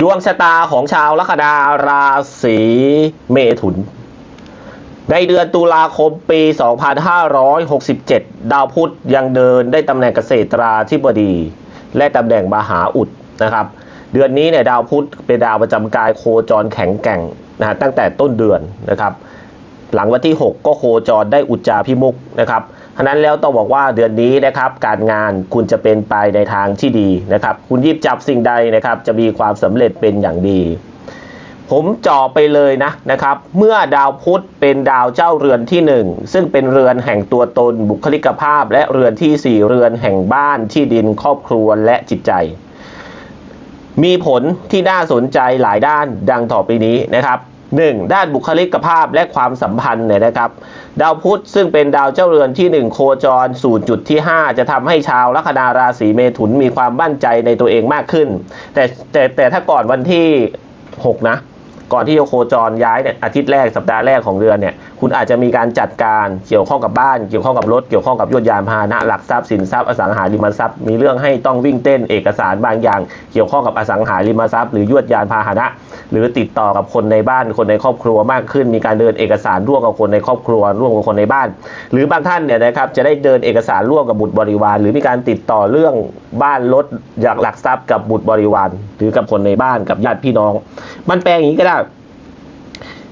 ดวงชะตาของชาวลัคนาราศีเมถุน ในเดือนตุลาคมปี 2567 ดาวพุธยังเดินได้ตำแหน่งเกษตราธิบดี และตำแหน่งมหาอุดนะครับ เดือนนี้เนี่ยดาวพุธเป็นดาวประจำกายโคจรแข็งแกร่งนะฮะตั้งแต่ต้นเดือนนะครับ หลังวันที่ 6 ก็โคจรได้อุจจาพิมุกนะครับ ฉะนั้นแล้วต้องบอกว่าเดือนนี้นะครับการงานคุณจะเป็นไปในทางที่ดีนะครับ คุณยิบจับสิ่งใดนะครับ จะมีความสำเร็จเป็นอย่างดี ผมเจาะไปเลยนะนะครับ เมื่อดาวพุธเป็นดาวเจ้าเรือนที่หนึ่งซึ่งเป็นเรือนแห่งตัวตนบุคลิกภาพ และเรือนที่สี่เรือนแห่งบ้านที่ดินครอบครัวและจิตใจมีผลที่น่าสนใจหลายด้านดังต่อไปนี้นะครับ 1. ด้านบุคลิกภาพและความสัมพันธ์เนี่ยนะครับ ดาวพุธซึ่งเป็นดาวเจ้าเรือนที่ 1 โคจรสู่จุดที่ 5 จะทำให้ชาวลัคนาราศีเมถุนมีความมั่นใจในตัวเองมากขึ้น แต่แต่แต่ถ้าก่อนวันที่ 6 นะ ก่อนที่จะโคจรย้ายเนี่ยอาทิตย์แรกสัปดาห์แรกของเดือนเนี่ยคุณอาจจะมีการจัดการเกี่ยวข้องกับบ้าน เกี่ยวข้องกับรถเกี่ยวข้องกับยวดยานพาหนะหลักทรัพย์สินทรัพย์อสังหาริมทรัพย์ มีเรื่องให้ต้องวิ่งเต้นเอกสารบางอย่าง เกี่ยวข้องกับอสังหาริมทรัพย์หรือยวดยานพาหนะ หรือติดต่อกับคนในบ้านคนในครอบครัวมากขึ้น มีการเดินเอกสารร่วมกับคนในครอบครัวร่วมกับคนในบ้าน หรือบางท่านเนี่ยนะครับจะได้เดินเอกสารร่วมกับบุตรบริวาร หรือมีการติดต่อเรื่องบ้านรถอยากหลักทรัพย์กับบุตรบริวาร หรือกับคนในบ้านกับญาติพี่น้อง มันแปลอย่างนี้ก็ได้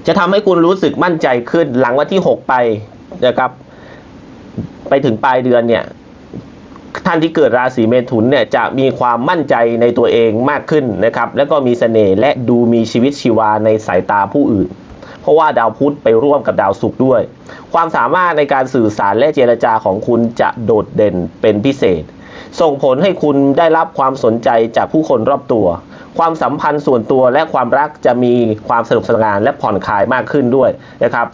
จะทำให้คุณรู้สึกมั่นใจขึ้นหลังวันที่ 6 ไปนะครับ ไปถึงปลายเดือนเนี่ย ท่านที่เกิดราศีเมถุนเนี่ยจะมีความมั่นใจในตัวเองมากขึ้นนะครับ แล้วก็มีเสน่ห์และดูมีชีวิตชีวาในสายตาผู้อื่น เพราะว่าดาวพุธไปร่วมกับดาวศุกร์ด้วย ความสามารถในการสื่อสารและเจรจาของคุณจะโดดเด่นเป็นพิเศษ ส่งผลให้คุณได้รับความสนใจจากผู้คนรอบตัว ความสัมพันธ์ส่วนตัวและความรักจะมีความสนุกสนานและผ่อนคลายมากขึ้นด้วยนะครับ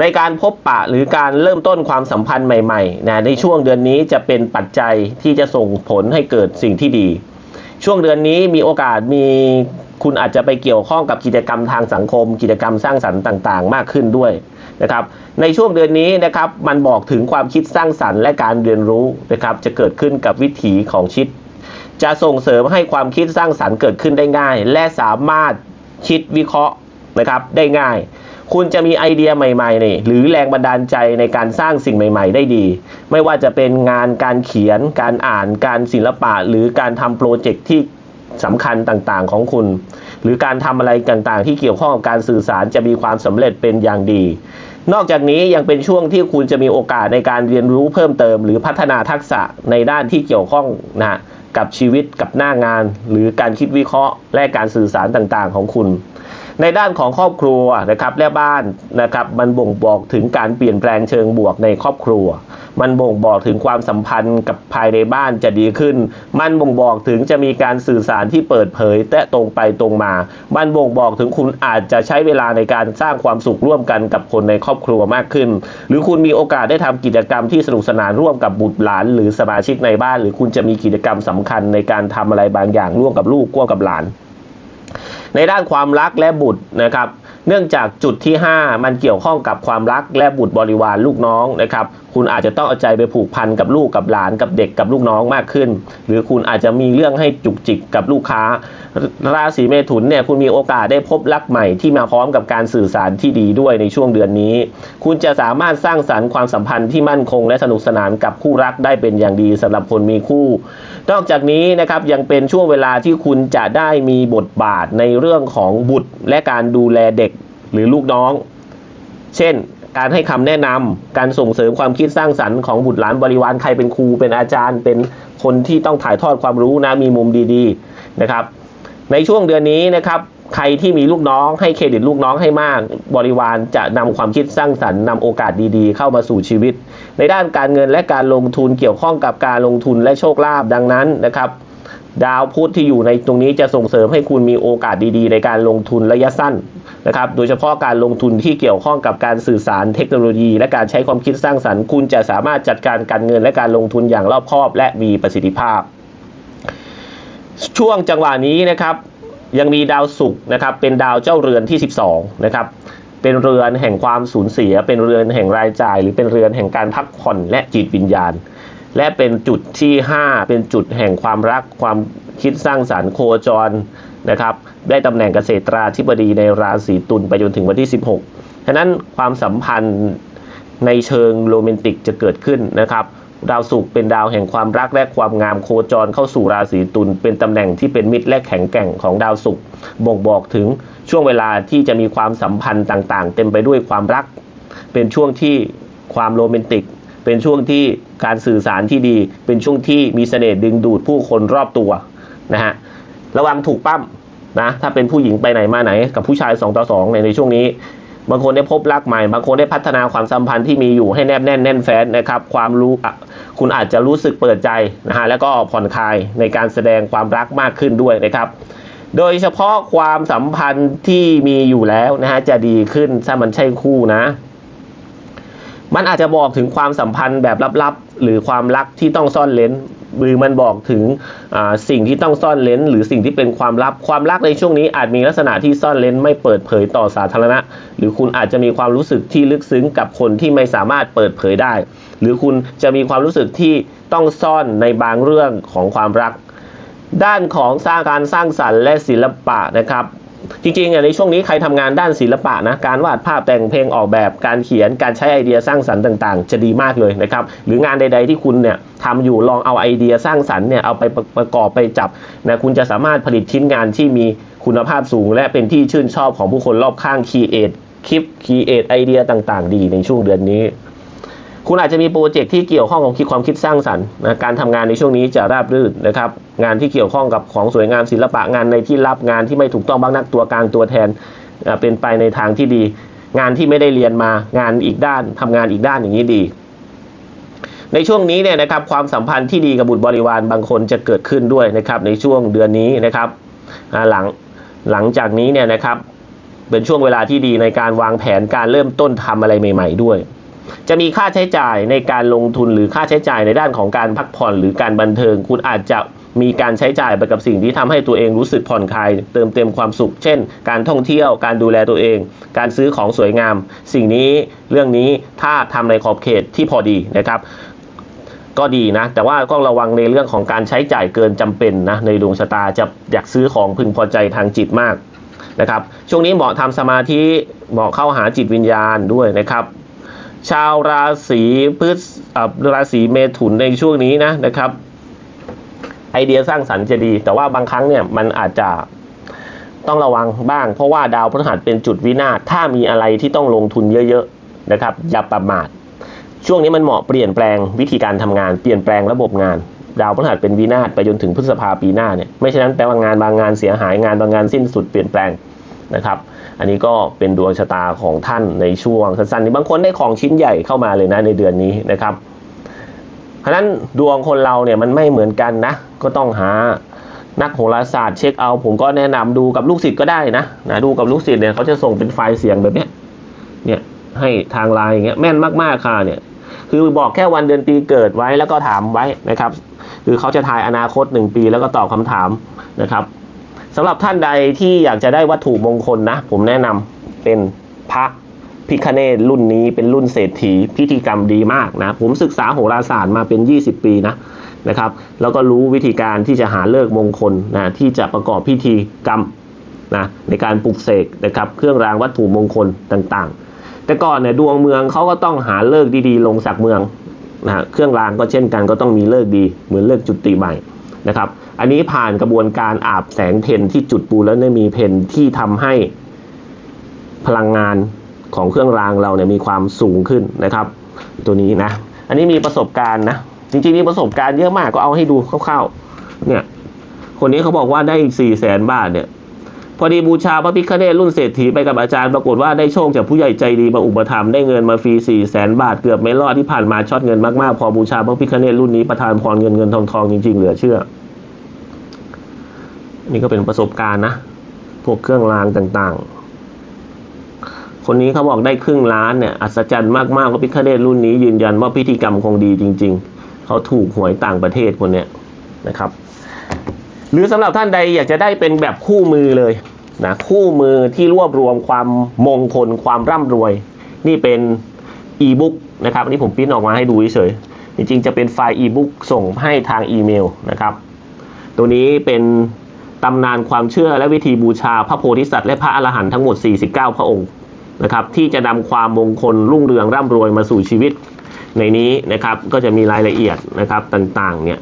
ในการพบปะหรือการเริ่มต้นความสัมพันธ์ใหม่ๆนะในช่วงเดือนนี้จะเป็นปัจจัยที่จะส่งผลให้เกิดสิ่งที่ดี ช่วงเดือนนี้มีโอกาสมีคุณอาจจะไปเกี่ยวข้องกับกิจกรรมทางสังคม กิจกรรมสร้างสรรค์ต่างๆ มากขึ้นด้วยนะครับในช่วงเดือนนี้นะครับมันบอกถึงความคิดสร้างสรรค์และการเรียนรู้นะครับจะเกิดขึ้นกับวิถีของชิด จะส่งเสริมให้ความคิดสร้างสรรค์เกิดขึ้นได้ง่าย และสามารถคิดวิเคราะห์นะครับได้ง่าย คุณจะมีไอเดียใหม่ๆนี่หรือแรงบันดาลใจในการสร้างสิ่งใหม่ ๆ ได้ดี ไม่ว่าจะเป็นงานการเขียน การอ่าน การศิลปะ หรือการทำโปรเจกต์ที่สำคัญต่างๆของคุณ หรือการทำอะไรต่างๆ ที่เกี่ยวข้องกับการสื่อสารจะมีความสำเร็จเป็นอย่างดี นอกจากนี้ยังเป็นช่วงที่คุณจะมีโอกาสในการเรียนรู้เพิ่มเติม หรือพัฒนาทักษะในด้านที่เกี่ยวข้องนะ กับชีวิตกับหน้างาน หรือการคิดวิเคราะห์ และการสื่อสารต่างๆ ของคุณ ในด้านของครอบครัวนะครับและบ้านนะครับมันบ่งบอกถึงการเปลี่ยนแปลงเชิงบวกในครอบครัว มันบ่งบอกถึงความสัมพันธ์กับภายในบ้านจะดีขึ้น มันบ่งบอกถึงจะมีการสื่อสารที่เปิดเผยและตรงไปตรงมา มันบ่งบอกถึงคุณอาจจะใช้เวลาในการสร้างความสุขร่วมกันกับคนในครอบครัวมากขึ้น หรือคุณมีโอกาสได้ทำกิจกรรมที่สนุกสนานร่วมกับบุตรหลาน หรือสมาชิกในบ้าน หรือคุณจะมีกิจกรรมสำคัญในการทำอะไรบางอย่างร่วมกับลูกร่วมกับหลาน ในด้านความรักและบุตรนะครับเนื่องจากจุดที่ 5 มันเกี่ยวข้องกับความรักและบุตรบริวารลูกน้องนะครับ คุณอาจจะต้องเอาใจไปผูกพันกับลูกกับหลานกับเด็กกับลูกน้องมากขึ้น หรือคุณอาจจะมีเรื่องให้จุกจิกกับลูกค้า ราศีเมถุนเนี่ยคุณมีโอกาสได้พบรักใหม่ที่มาพร้อมกับการสื่อสารที่ดีด้วยในช่วงเดือนนี้ คุณจะสามารถสร้างสรรค์ความสัมพันธ์ที่มั่นคงและสนุกสนานกับคู่รักได้เป็นอย่างดีสำหรับคนมีคู่ นอกจากนี้นะครับยังเป็นช่วงเวลาที่คุณจะได้มีบทบาทในเรื่องของบุตรและการดูแลเด็กหรือลูกน้อง เช่น การให้คำแนะนำการส่งเสริมความคิดสร้างสรรค์ของบุตรหลานบริวารใครเป็นครูเป็นอาจารย์ เป็นคนที่ต้องถ่ายทอดความรู้นะมีมุมดีๆนะครับ ในช่วงเดือนนี้นะครับใครที่มีลูกน้องให้เครดิตลูกน้องให้มาก บริวารจะนำความคิดสร้างสรรค์นำโอกาสดีๆ เข้ามาสู่ชีวิต ในด้านการเงินและการลงทุนเกี่ยวข้องกับการลงทุนและโชคลาภดังนั้นนะครับ ดาวพุธที่อยู่ในตรงนี้จะส่งเสริมให้คุณมีโอกาสดีๆ ในการลงทุนระยะสั้นนะครับ โดยเฉพาะการลงทุนที่เกี่ยวข้องกับการสื่อสารเทคโนโลยี และการใช้ความคิดสร้างสรรค์ คุณจะสามารถจัดการการเงินและการลงทุนอย่างรอบคอบ และมีประสิทธิภาพ ช่วงจังหวะนี้นะครับ ยังมีดาวศุกร์นะครับเป็นดาวเจ้าเรือนที่ 12 นะครับเป็นเรือนแห่งความสูญเสีย เป็นเรือนแห่งรายจ่าย หรือเป็นเรือนแห่งการพักผ่อนและจิตวิญญาณ และเป็นจุดที่ 5 เป็นจุดแห่งความรักความคิดสร้างสารรค์โคจรนะครับได้ตำแหน่งเกษตราธิบดีในราศีตุลไปจนถึงวันที่ 16 ฉะนั้นความสัมพันธ์ในเชิงโรแมนติกจะเกิดขึ้นนะครับดาวศุกร์เป็นดาวแห่งความรักและความงามโคจรเข้าสู่ราศีตุลเป็นตำแหน่งที่เป็นมิตรและแข็งแกร่งของดาวศุกร์บ่งบอกถึงช่วงเวลาที่จะมีความสัมพันธ์ต่างๆ เต็มไปด้วยความรัก เป็นช่วงที่ความโรแมนติก เป็นช่วงที่การสื่อสารที่ดี เป็นช่วงที่มีเสน่ห์ดึงดูดผู้คนรอบตัวนะฮะระวังถูกปั้มนะถ้าเป็นผู้หญิงไปไหนมาไหน กับผู้ชาย 2 ต่อ2ในในช่วงนี้ บางคนได้พบรักใหม่ บางคนได้พัฒนาความสัมพันธ์ที่มีอยู่ให้แนบแน่นแน่นแฟ้นนะครับความรู้คุณอาจจะรู้สึกเปิดใจนะฮะแล้วก็ผ่อนคลายในการแสดงความรักมากขึ้นด้วยนะครับ โดยเฉพาะความสัมพันธ์ที่มีอยู่แล้วนะฮะจะดีขึ้นถ้ามันใช่คู่นะ มันอาจจะบอกถึงความสัมพันธ์แบบลับๆ หรือความรักที่ต้องซ่อนเลนหรือมันบอกถึงสิ่งที่ต้องซ่อนเลนหรือสิ่งที่เป็นความลับ ความรักในช่วงนี้อาจมีลักษณะที่ซ่อนเลนไม่เปิดเผยต่อสาธารณะ หรือคุณอาจจะมีความรู้สึกที่ลึกซึ้งกับคนที่ไม่สามารถเปิดเผยได้ หรือคุณจะมีความรู้สึกที่ต้องซ่อนในบางเรื่องของความรัก ด้านของสร้างการสร้างสรรค์และศิลปะนะครับ จริงๆในช่วงนี้ใครทำงานด้านศิลปะนะการวาดภาพแต่งเพลงออกแบบการเขียนการใช้ไอเดียสร้างสรรค์ต่างๆ จะดีมากเลยนะครับหรืองานใด ๆ ที่คุณเนี่ยทำอยู่ลองเอาไอเดียสร้างสรรค์เนี่ยเอาไปประประกอบไปจับนะคุณจะสามารถผลิตชิ้นงานที่มีคุณภาพสูง และเป็นที่ชื่นชอบของผู้คนรอบข้างคีเอทคลิปคีเอทไอเดียต่างๆ ดีในช่วงเดือนนี้ คุณอาจจะมีโปรเจกต์ที่เกี่ยวข้องกับคิดความคิดสร้างสรรค์นะการทำงานในช่วงนี้จะราบรื่นนะครับ งานที่เกี่ยวข้องกับของสวยงามศิลปะงานในที่รับงานที่ไม่ถูกต้องบ้างนักตัวกลางตัวแทนอะเป็นไปในทางที่ดี งานที่ไม่ได้เรียนมางานอีกด้านทำงานอีกด้านอย่างนี้ดี ในช่วงนี้เนี่ยนะครับความสัมพันธ์ที่ดีกับบุตรบริวารบางคนจะเกิดขึ้นด้วยนะครับ ในช่วงเดือนนี้นะครับอ่าหลังหลังจากนี้เนี่ยนะครับเป็นช่วงเวลาที่ดีในการวางแผนการเริ่มต้นทำอะไรใหม่ ๆ ด้วย จะมีค่าใช้จ่ายในการลงทุนหรือค่าใช้จ่ายในด้านของการพักผ่อนหรือการบันเทิง คุณอาจจะมีการใช้จ่ายไปกับสิ่งที่ทำให้ตัวเองรู้สึกผ่อนคลายเติมเต็มความสุข เช่น การท่องเที่ยว การดูแลตัวเอง การซื้อของสวยงาม สิ่งนี้เรื่องนี้ถ้าทำในขอบเขตที่พอดีนะครับ ก็ดีนะ แต่ว่าก็ระวังในเรื่องของการใช้จ่ายเกินจำเป็นนะในดวงชะตาจะอยากซื้อของพึงพอใจทางจิตมากนะครับ ช่วงนี้เหมาะทำสมาธิเหมาะเข้าหาจิตวิญญาณด้วยนะครับ ชาวราศีพฤษราศีเมถุนในช่วงนี้นะนะครับ ไอเดียสร้างสรรค์จะดี แต่ว่าบางครั้งเนี่ยมันอาจจะต้องระวังบ้าง เพราะว่าดาวพฤหัสเป็นจุดวินาศถ้ามีอะไรที่ต้องลงทุนเยอะๆนะครับอย่าประมาทช่วงนี้มันเหมาะเปลี่ยนแปลงวิธีการทำงาน เปลี่ยนแปลงระบบงาน ดาวพฤหัสเป็นวินาศไปจนถึงพฤษภาปีหน้าเนี่ยไม่ฉะนั้นแปลว่างานบางงานเสียหายงานบางงานสิ้นสุดเปลี่ยนแปลงนะครับ อันนี้ก็เป็นดวงชะตาของท่านในช่วงสั้นๆนี้บางคนได้ของชิ้นใหญ่เข้ามาเลยนะในเดือนนี้นะครับเพราะนั้นดวงคนเราเนี่ยมันไม่เหมือนกันนะ ก็ต้องหานักโหราศาสตร์เช็คเอา ผมก็แนะนำดูกับลูกศิษย์ก็ได้นะนะดูกับลูกศิษย์เนี่ยเขาจะส่งเป็นไฟล์เสียงแบบเนี้ยเนี่ยให้ทางไลน์อย่างเงี้ยแม่นมากๆค่ะเนี่ยคือบอกแค่วันเดือนปีเกิดไว้แล้วก็ถามไว้นะครับ คือเขาจะทายอนาคตหนึ่งปีแล้วก็ตอบคำถามนะครับ สำหรับท่านใดที่อยากจะได้วัตถุมงคลนะ ผมแนะนำเป็นพระพิคเนตรุ่นนี้เป็นรุ่นเศรษฐีพิธีกรรมดีมากนะ ผมศึกษาโหราศาสตร์มาเป็น 20 ปีนะนะครับ แล้วก็รู้วิธีการที่จะหาเลิกมงคลนะที่จะประกอบพิธีกรรมนะในการปลุกเสกนะครับ เครื่องรางวัตถุมงคลต่างๆ แต่ก่อนเนี่ยดวงเมืองเขาก็ต้องหาเลิกดีๆ ลงสักเมืองนะเครื่องรางก็เช่นกันก็ต้องมีเลิกดีเหมือนเลิกจุติใหม่นะครับ อันนี้ผ่านกระบวนการอาบแสงเทนที่จุดปูแล้วเนี่ยมีเพนที่ทำให้พลังงานของเครื่องรางเราเนี่ยมีความสูงขึ้นนะครับ ตัวนี้นะ อันนี้มีประสบการณ์นะ จริงๆมีประสบการณ์เยอะมากก็เอาให้ดูคร่าวๆเนี่ย คนนี้เขาบอกว่าได้สี่แสนบาทเนี่ย พอดีบูชาพระพิฆเนศรุ่นเศรษฐีไปกับอาจารย์ปรากฏว่าได้โชคจากผู้ใหญ่ใจดีมาอุปถัมภ์ได้เงินมาฟรีสี่แสนบาทเกือบไม่รอดที่ผ่านมาช็อตเงินมากๆพอบูชาพระพิฆเนศรุ่นนี้ประทานพรเงินเงินทองทองจริงๆเหลือเชื่อ นี่ก็เป็นประสบการณ์นะ พวกเครื่องรางต่างๆ คนนี้เขาบอกได้ครึ่งล้านเนี่ยอัศจรรย์มากๆว่าพิฆเนศรุ่นนี้ยืนยันว่าพิธีกรรมคงดีจริง ๆ เขาถูกหวยต่างประเทศคนเนี้ยนะครับ หรือสำหรับท่านใดอยากจะได้เป็นแบบคู่มือเลยนะคู่มือที่รวบรวมความมงคลความร่ำรวย นี่เป็นอีบุ๊กนะครับอันนี้ผมปริ้นออกมาให้ดูเฉยๆจริงๆ จะเป็นไฟล์อีบุ๊กส่งให้ทางอีเมลนะครับ ตัวนี้เป็น ตำนานความเชื่อและวิธีบูชาพระโพธิสัตว์และพระอรหันต์ทั้งหมด 49 พระองค์นะครับที่จะนำความมงคลรุ่งเรืองร่ำรวยมาสู่ชีวิต ในนี้นะครับก็จะมีรายละเอียดนะครับต่างๆเนี่ย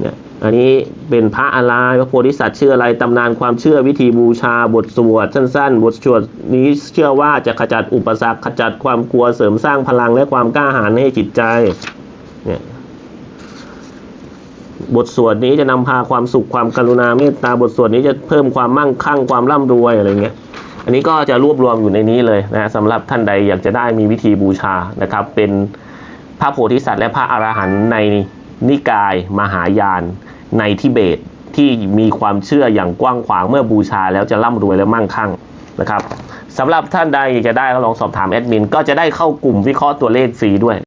เนี่ยอันนี้เป็นพระอะไรพระโพธิสัตว์ชื่ออะไรตำนานความเชื่อวิธีบูชาบทสวดสั้นๆ บทสวดนี้เชื่อว่าจะขจัดอุปสรรคขจัดความกลัวเสริมสร้างพลังและความกล้าหาญให้จิตใจเนี่ย บทสวดนี้จะนำพาความสุขความกรุณาเมตตาบทสวดนี้จะเพิ่มความมั่งคั่งความร่ำรวยอะไรเงี้ย อันนี้ก็จะรวบรวมอยู่ในนี้เลยนะสำหรับท่านใดอยากจะได้มีวิธีบูชานะครับ เป็นพระโพธิสัตว์และพระอรหันต์ในนิกายมหายานในทิเบตที่มีความเชื่ออย่างกว้างขวางเมื่อบูชาแล้วจะร่ำรวยและมั่งคั่งนะครับสำหรับท่านใดอยากจะได้ก็ลองสอบถามแอดมินก็จะได้เข้ากลุ่มวิเคราะห์ตัวเลขฟรีด้วย